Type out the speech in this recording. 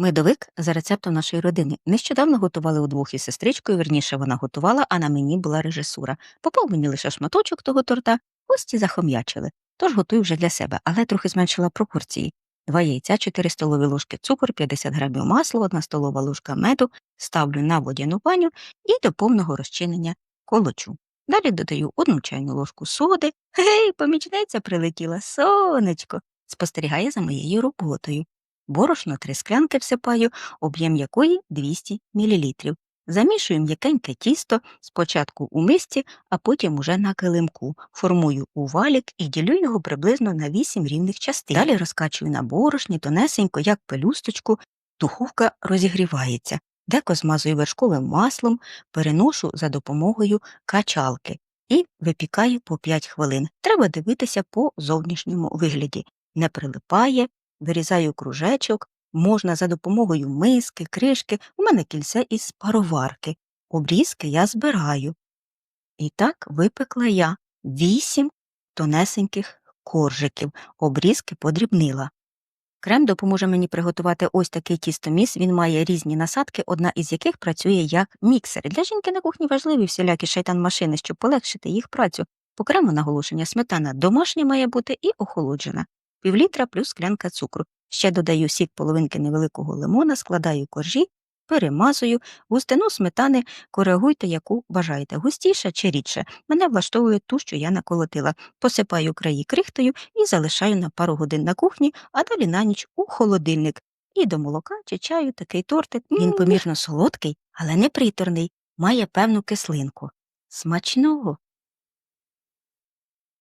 Медовик за рецептом нашої родини. Нещодавно готували удвох із сестричкою, верніше вона готувала, а на мені була режисура. Попав мені лише шматочок того торта, гості захом'ячили. Тож готую вже для себе, але трохи зменшила пропорції. Два яйця, 4 столові ложки цукор, 50 грамів масла, 1 столова ложка меду, ставлю на водяну баню і до повного розчинення колочу. Далі додаю одну чайну ложку соди. Гей, помічниця прилетіла, сонечко, спостерігає за моєю роботою. Борошно три склянки всипаю, об'єм якої 200 мл. Замішую м'якеньке тісто спочатку у мисці, а потім уже на килимку. Формую у валік і ділю його приблизно на 8 рівних частин. Далі розкачую на борошні тонесенько, як пелюсточку, духовка розігрівається. Деко змазую вершковим маслом, переношу за допомогою качалки і випікаю по 5 хвилин. Треба дивитися по зовнішньому вигляді. Не прилипає, вирізаю кружечок, можна за допомогою миски, кришки, у мене кільце із пароварки. Обрізки я збираю. І так випекла я вісім тонесеньких коржиків, обрізки подрібнила. Крем допоможе мені приготувати ось такий тістоміс. Він має різні насадки, одна із яких працює як міксер. Для жінки на кухні важливі всілякі шайтан-машини, щоб полегшити їх працю. По крему наголошення сметана домашня має бути і охолоджена. Півлітра плюс склянка цукру. Ще додаю сік половинки невеликого лимона, складаю коржі, перемазую, густину сметани коригуйте, яку бажаєте, густіше чи рідше. Мене влаштовує ту, що я наколотила. Посипаю краї крихтою і залишаю на пару годин на кухні, а далі на ніч у холодильник. І до молока чи чаю такий тортик. Він помірно солодкий, але не приторний, має певну кислинку. Смачного!